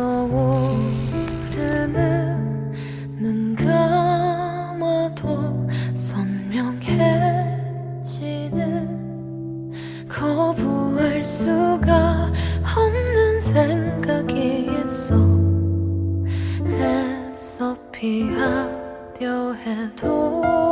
오르는 눈 감아도 선명해지는 거부할 수가 없는 생각이 있어 애써 피하려 해도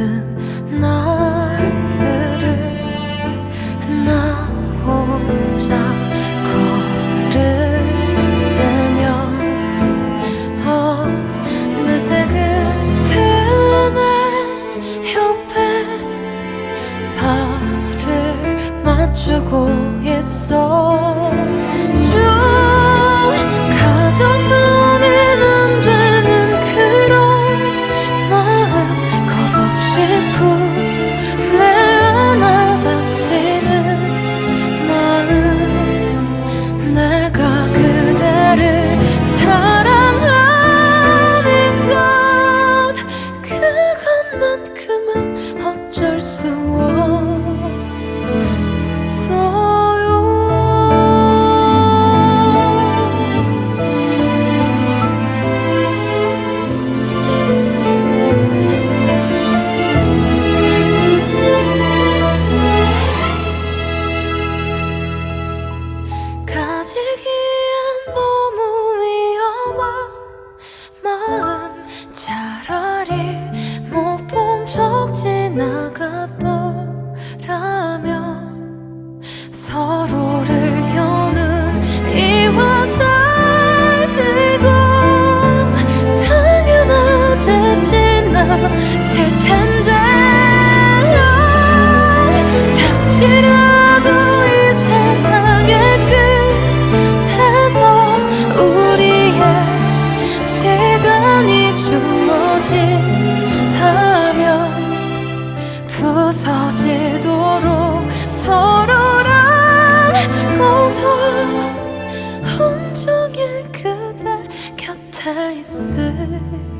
baktın 움직이는 너무 위험한 마음. 차라리 못본척 지나갔더라면 서로를 겨눈 이와 혼자서 온종일 그대 곁에 있을